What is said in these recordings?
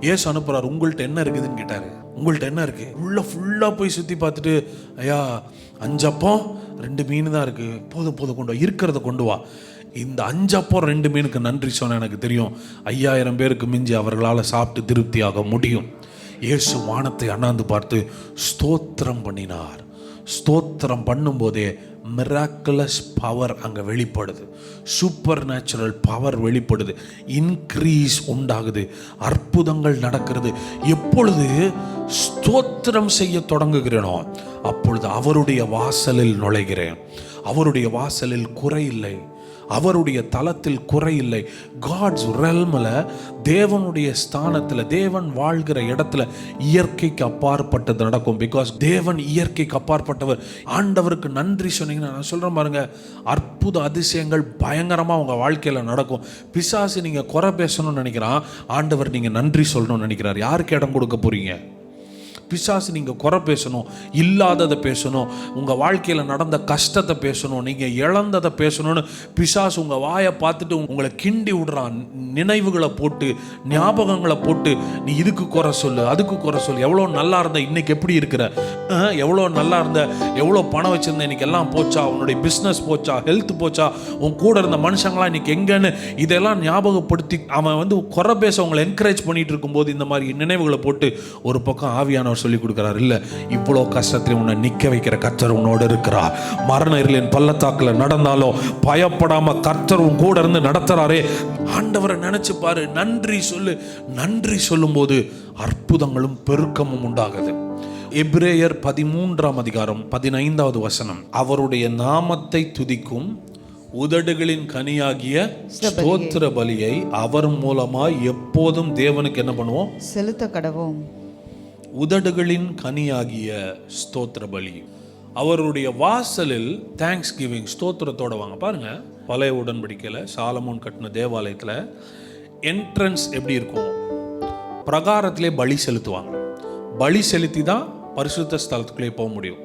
ஏசு அனுப்புகிறார் உங்கள்ட்ட என்ன இருக்குதுன்னு கேட்டாரு. உங்கள்ட்ட என்ன இருக்கு? உள்ள ஃபுல்லா போய் சுத்தி பார்த்துட்டு ஐயா அஞ்சப்பம் ரெண்டு மீன் தான் இருக்கு. போதும் போதும் கொண்டு வா. இருக்கிறத கொண்டு வா. இந்த அஞ்சப்பம் ரெண்டு மீனுக்கு நன்றி சொன்ன எனக்கு தெரியும். ஐயாயிரம் பேருக்கு மிஞ்சி அவர்களால் சாப்பிட்டு திருப்தியாக முடியும். இயேசு வானத்தை அண்ணாந்து பார்த்து ஸ்தோத்திரம் பண்ணினார். ஸ்தோத்திரம் பண்ணும்போதே மிராக்குலஸ் பவர் அங்கே வெளிப்படுது. சூப்பர் நேச்சுரல் பவர் வெளிப்படுது. இன்க்ரீஸ் உண்டாகுது. அற்புதங்கள் நடக்கிறது. எப்பொழுது ஸ்தோத்திரம் செய்ய தொடங்குகிறேனோ அப்பொழுது அவருடைய வாசலில் நுழைகிறேன். அவருடைய வாசலில் குறை இல்லை. அவருடைய தளத்தில் குறை இல்லை. காட்ஸ் ரெல்மில் தேவனுடைய ஸ்தானத்தில் தேவன் வாழ்கிற இடத்துல இயற்கைக்கு அப்பாற்பட்டது நடக்கும். பிகாஸ் தேவன் இயற்கைக்கு அப்பாற்பட்டவர். ஆண்டவருக்கு நன்றி சொன்னீங்கன்னா நான் சொல்கிறேன் பாருங்க அற்புத அதிசயங்கள் பயங்கரமாக உங்கள் வாழ்க்கையில் நடக்கும். பிசாசு நீங்கள் குறை பேசணும்னு நினைக்கிறான் ஆண்டவர் நீங்கள் நன்றி சொல்லணும்னு நினைக்கிறார். யாருக்கு இடம் கொடுக்க போகிறீங்க பிசாசு நீங்கள் குறை பேசணும் இல்லாததை பேசணும் உங்கள் வாழ்க்கையில் நடந்த கஷ்டத்தை பேசணும் நீங்கள் இழந்ததை பேசணும்னு பிசாசு உங்கள் வாயை பார்த்துட்டு உங்களை கிண்டி விடுறான் நினைவுகளை போட்டு ஞாபகங்களை போட்டு நீ இதுக்கு குறை சொல்லு அதுக்கு குறை சொல்லு. எவ்வளோ நல்லா இருந்த இன்னைக்கு எப்படி இருக்கிற? எவ்வளோ நல்லா இருந்த எவ்வளோ பணம் வச்சிருந்த இன்னைக்கு எல்லாம் போச்சா? உன்னுடைய பிஸ்னஸ் போச்சா? ஹெல்த் போச்சா? உன் கூட இருந்த மனுஷங்களாம் இன்னைக்கு எங்கன்னு? இதெல்லாம் ஞாபகப்படுத்தி அவன் வந்து குறை பேச உங்களை என்கரேஜ் பண்ணிட்டு இருக்கும்போது இந்த மாதிரி நினைவுகளை போட்டு ஒரு பக்கம் ஆவியானவர் சொல்லி கொடுக்குறாரு. இல்லை இவ்வளோ கஷ்டத்தில் உன்னை நிற்க வைக்கிற கர்த்தர் உன்னோடு இருக்கிறார். மரண இருளின் பள்ளத்தாக்கில் நடந்தாலும் பயப்படாம கர்த்தர் உன் கூட இருந்து நடத்துறாரே. ஆண்டவரை நினைச்சு பாரு நன்றி சொல்லு. நன்றி சொல்லும்போது அற்புதங்களும் பெருக்கமும் உண்டாகுது. எபிரேயர் பதிமூன்றாம் அதிகாரம் பதினைந்தாவது வசனம். அவருடைய நாமத்தை துதிக்கும் உதடுகளின் கனியாகிய ஸ்தோத்திர பலியை அவர் மூலமாய் எப்போதும் தேவனுக்கு என்ன பண்ணுவோம்? செலுத்த கடவோம். உதடுகளின் கனியாகிய ஸ்தோத்திர பலி அவருடைய வாசலில் தேங்க்ஸ் கிவிங் ஸ்தோத்திரத்தோட வாங்க. பாருங்க பழைய உடன்படிக்கையில் சாலமோன் கட்டின தேவாலயத்தில் என்ட்ரன்ஸ் எப்படி இருக்கும் பிரகாரத்திலே பலி செலுத்துவாங்க. பலி செலுத்தி தான் பரிசுத்த ஸ்தலத்துக்குள்ளே போக முடியும்.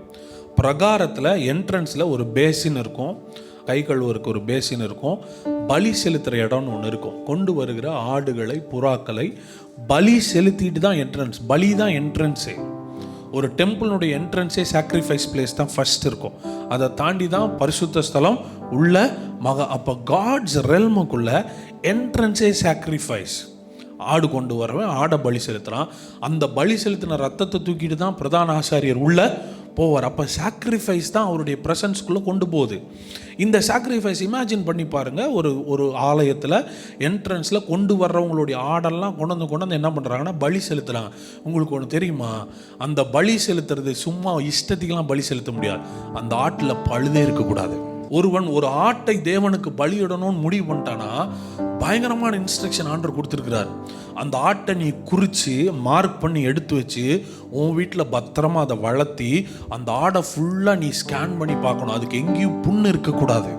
பிரகாரத்தில் என்ட்ரன்ஸில் ஒரு பேசின் இருக்கும். கை கழுவுறதுக்கு ஒரு பேசின் இருக்கும். பலி செலுத்துகிற இடம்னு ஒன்று இருக்கும். கொண்டு வருகிற ஆடுகளை புறாக்களை பலி செலுத்திட்டு தான் என்ட்ரன்ஸ் பலி தான் என்ட்ரன்ஸே ஒரு டெம்பிளினுடைய என்ட்ரன்ஸே சாக்ரிஃபைஸ் பிளேஸ் தான் ஃபர்ஸ்ட் இருக்கும். அதை தாண்டி தான் பரிசுத்த ஸ்தலம் உள்ள மக அப்போ காட்ஸ் ரெல்முக்குள்ள என்ட்ரன்ஸே சாக்ரிஃபைஸ் ஆடு கொண்டு வரவன் ஆடை பலி செலுத்துகிறான் அந்த பலி செலுத்தின ரத்தத்தை தூக்கிட்டு தான் பிரதான ஆசாரியர் உள்ள போவார். அப்போ சாக்ரிஃபைஸ் தான் அவருடைய ப்ரெசன்ஸ்குள்ளே கொண்டு போகுது. இந்த சாக்ரிஃபைஸ் இமேஜின் பண்ணி பாருங்கள் ஒரு ஒரு ஆலயத்தில் என்ட்ரன்ஸில் கொண்டு வர்றவங்களுடைய ஆடெல்லாம் கொண்டு வந்து கொண்டு வந்து என்ன பண்ணுறாங்கன்னா பலி செலுத்துகிறாங்க உங்களுக்கு ஒன்று தெரியுமா? அந்த பலி செலுத்துறது சும்மா இஷ்டத்துக்கெல்லாம் பலி செலுத்த முடியாது. அந்த ஆட்டில் பழுதே இருக்கக்கூடாது. ஒருவன் ஒரு ஆட்டை தேவனுக்கு பலியிடணும்னு முடிவு பண்ணிட்டானா பயங்கரமான இன்ஸ்ட்ரக்ஷன் ஆண்டர் கொடுத்துருக்கிறார். அந்த ஆட்டை நீ குறித்து மார்க் பண்ணி எடுத்து வச்சு உன் வீட்டில் பத்திரமா அதை வளர்த்தி அந்த ஆடை ஃபுல்லாக நீ ஸ்கேன் பண்ணி பார்க்கணும். அதுக்கு எங்கேயும் புண்ணு இருக்கக்கூடாது.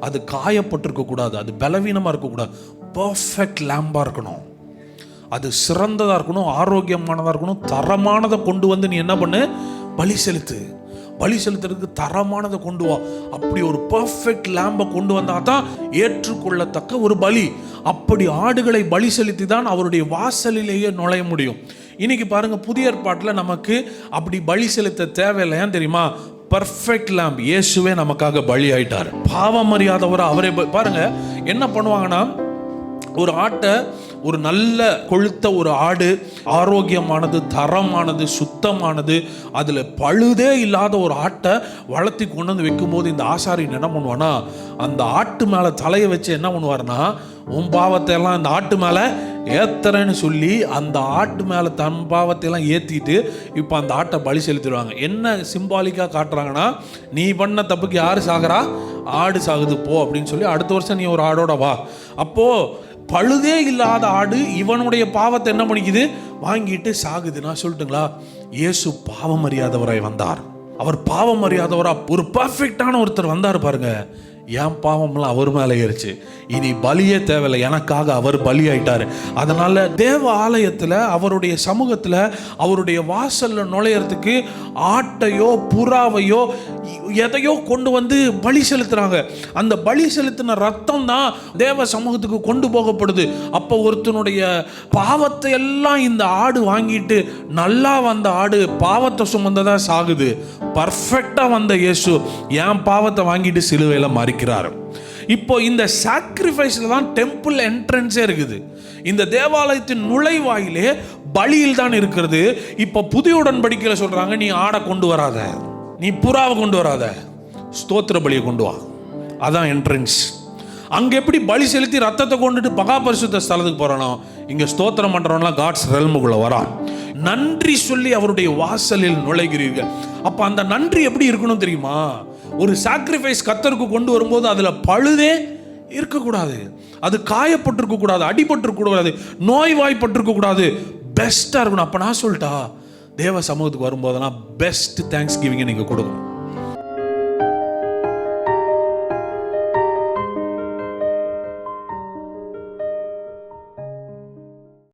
அது காயப்பட்டிருக்கக்கூடாது அது பலவீனமாக இருக்கக்கூடாது பர்ஃபெக்ட் லேம்பாக இருக்கணும். அது சிறந்ததாக இருக்கணும் ஆரோக்கியமானதாக இருக்கணும் தரமானதை கொண்டு வந்து நீ என்ன பண்ணு? பலி செலுத்து. பலி செலுத்துறதுக்கு தரமானதை கொண்டு வா. அப்படி ஒரு பர்ஃபெக்ட் லேம்பை கொண்டு வந்தால் தான் ஏற்றுக்கொள்ளத்தக்க ஒரு பலி. அப்படி ஆடுகளை பலி செலுத்தி தான் அவருடைய வாசலிலேயே நுழைய முடியும். இன்னைக்கு பாருங்கள் புதிய ஏற்பாட்டில் நமக்கு அப்படி பலி செலுத்த தேவையில்லை ஏன் தெரியுமா? பர்ஃபெக்ட் லேம்ப் இயேசுவே நமக்காக பலி ஆயிட்டார் பாவம் அறியாதவரை அவரே பாருங்கள் பாருங்க என்ன பண்ணுவாங்கன்னா ஒரு ஆட்டை ஒரு நல்ல கொழுத்த ஒரு ஆடு ஆரோக்கியமானது தரமானது சுத்தமானது அதில் பழுதே இல்லாத ஒரு ஆட்டை வளர்த்தி கொண்டு வந்து வைக்கும்போது இந்த ஆசாரியன் என்ன பண்ணுவானா அந்த ஆட்டு மேலே தலையை வச்சு என்ன பண்ணுவார்னா உன் பாவத்தை எல்லாம் அந்த ஆட்டு மேலே ஏத்துறேன்னு சொல்லி அந்த ஆட்டு மேலே தன் பாவத்தையெல்லாம் ஏற்றிட்டு இப்போ அந்த ஆட்டை பலி செலுத்திடுவாங்க. என்ன சிம்பாலிக்காக காட்டுறாங்கன்னா நீ பண்ண தப்புக்கு யார் சாகுறா? ஆடு சாகுது போ அப்படின்னு சொல்லி அடுத்த வருஷம் நீ ஒரு ஆடோட வா. அப்போது பழுதே இல்லாத ஆடு இவனுடைய பாவத்தை என்ன பண்ணிக்குது? வாங்கிட்டு சாகுது. நான் சொல்லட்டுங்களா? இயேசு பாவம் அறியாதவராய் வந்தார். அவர் பாவம் அறியாதவரா ஒரு பர்ஃபெக்டான ஒருத்தர் வந்தார் பாருங்க. என் பாவம்லாம் அவர் மேலே ஏறிச்சு. இனி பலியே தேவையில்லை. எனக்காக அவர் பலி ஆயிட்டாரு அதனால தேவ ஆலயத்தில் அவருடைய சமூகத்தில் அவருடைய வாசல்ல நுழையறதுக்கு ஆட்டையோ புறாவையோ எதையோ கொண்டு வந்து பலி செலுத்துறாங்க. அந்த பலி செலுத்தின ரத்தம் தான் தேவ சமூகத்துக்கு கொண்டு போகப்படுது. அப்போ ஒருத்தனுடைய பாவத்தை எல்லாம் இந்த ஆடு வாங்கிட்டு நல்லா வந்த ஆடு பாவத்தை சுமந்ததான் சாகுது. பர்ஃபெக்டாக வந்த இயேசு என் பாவத்தை வாங்கிட்டு சிலுவையில் மறிக்கிறாரு. இப்போ இந்த சாக்ரிஃபைஸில் தான் டெம்பிள் என்ட்ரன்ஸே இருக்குது. இந்த தேவாலயத்தின் நுழைவாயிலே பலியில் தான் இருக்கிறது. இப்போ புதிய உடன்படிக்கையில் சொல்கிறாங்க நீ ஆடை கொண்டு வராத. நீ புறாவை கொண்டு வராத. ஸ்தோத்திர பலியை கொண்டு வா. அதான் என்ட்ரன்ஸ் அங்கே எப்படி பலி செலுத்தி ரத்தத்தை கொண்டுட்டு மகா பரிசுத்த ஸ்தலத்துக்கு போகிறானோ இங்கே ஸ்தோத்திரம் பண்றவன்லாம் காட்ஸ் ரெல்முக்குள்ளே வரான். நன்றி சொல்லி அவருடைய வாசலில் நுழைகிறீர்கள். அப்போ அந்த நன்றி எப்படி இருக்கணும் தெரியுமா? ஒரு சாக்ரிஃபைஸ் கத்தருக்கு கொண்டு வரும்போது அதில் பழுதே இருக்கக்கூடாது. அது காயப்பட்டிருக்க கூடாது அடிபட்டிருக்க கூடாது கூடாது பெஸ்ட்டாக இருக்கணும். அப்போ நான் சொல்லிட்டா தேவ சமூகத்துக்கு வரும்போதெல்லாம் பெஸ்ட் தேங்க்ஸ் கிவிங்கை நீங்கள் கொடுக்கணும்.